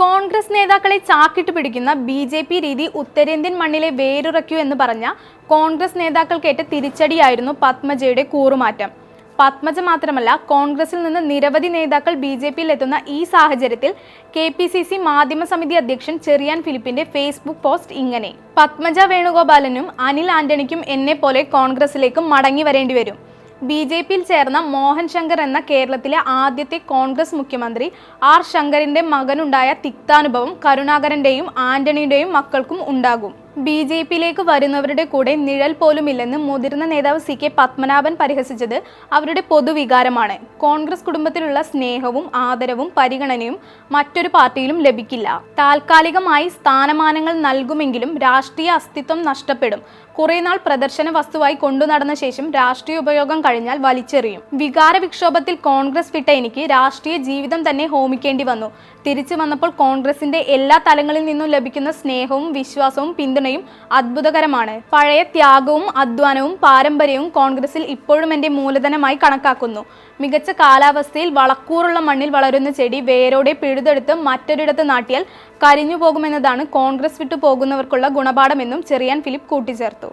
കോൺഗ്രസ് നേതാക്കളെ ചാക്കിട്ട് പിടിക്കുന്ന B J P രീതി ഉത്തരേന്ത്യൻ മണ്ണിലെ വേരുറയ്ക്കൂ എന്ന് പറഞ്ഞ കോൺഗ്രസ് നേതാക്കൾക്കേറ്റ തിരിച്ചടിയായിരുന്നു പത്മജയുടെ കൂറുമാറ്റം. പത്മജ മാത്രമല്ല കോൺഗ്രസിൽ നിന്ന് നിരവധി നേതാക്കൾ ബി ജെ പിയിൽ എത്തുന്ന ഈ സാഹചര്യത്തിൽ കെ പി സി സി മാധ്യമ സമിതി അധ്യക്ഷൻ ചെറിയാൻ ഫിലിപ്പിന്റെ ഫേസ്ബുക്ക് പോസ്റ്റ് ഇങ്ങനെ. പത്മജ വേണുഗോപാലനും അനിൽ ആന്റണിക്കും എന്നെ പോലെ കോൺഗ്രസിലേക്ക് മടങ്ങി വരേണ്ടി വരും. ബി ജെ പിയിൽ ചേർന്ന മോഹൻ ശങ്കർ എന്ന കേരളത്തിലെ ആദ്യത്തെ കോൺഗ്രസ് മുഖ്യമന്ത്രി ആർ ശങ്കറിന്റെ മകനുണ്ടായ തിക്താനുഭവം കരുണാകരന്റെയും ആന്റണിയുടെയും മക്കൾക്കും ഉണ്ടാകും. ബി ജെ പിയിലേക്ക് വരുന്നവരുടെ കൂടെ നിഴൽ പോലുമില്ലെന്ന് മുതിർന്ന നേതാവ് സി കെ പത്മനാഭൻ പരിഹസിച്ചത് അവരുടെ പൊതുവികാരമാണ്. കോൺഗ്രസ് കുടുംബത്തിലുള്ള സ്നേഹവും ആദരവും പരിഗണനയും മറ്റൊരു പാർട്ടിയിലും ലഭിക്കില്ല. താൽക്കാലികമായി സ്ഥാനമാനങ്ങൾ നൽകുമെങ്കിലും രാഷ്ട്രീയ അസ്തിത്വം നഷ്ടപ്പെടും. കുറേ നാൾ പ്രദർശന വസ്തുവായി കൊണ്ടു നടന്ന ശേഷം രാഷ്ട്രീയ ഉപയോഗം കഴിഞ്ഞാൽ വലിച്ചെറിയും. വികാര വിക്ഷോഭത്തിൽ കോൺഗ്രസ് വിട്ട എനിക്ക് രാഷ്ട്രീയ ജീവിതം തന്നെ ഹോമിക്കേണ്ടി വന്നു. തിരിച്ചു വന്നപ്പോൾ കോൺഗ്രസിന്റെ എല്ലാ തലങ്ങളിൽ നിന്നും ലഭിക്കുന്ന സ്നേഹവും വിശ്വാസവും പിന്തുണയും അത്ഭുതകരമാണ്. പഴയ ത്യാഗവും അധ്വാനവും പാരമ്പര്യവും കോൺഗ്രസിൽ ഇപ്പോഴും എന്റെ മൂലധനമായി കണക്കാക്കുന്നു. മികച്ച കാലാവസ്ഥയിൽ വളക്കൂറുള്ള മണ്ണിൽ വളരുന്ന ചെടി വേരോടെ പിഴുതെടുത്ത് മറ്റൊരിടത്ത് നാട്ടിയാൽ കരിഞ്ഞു പോകുമെന്നതാണ് കോൺഗ്രസ് വിട്ടു പോകുന്നവർക്കുള്ള ഗുണപാഠമെന്നും ചെറിയാൻ ഫിലിപ്പ് കൂട്ടിച്ചേർത്തു.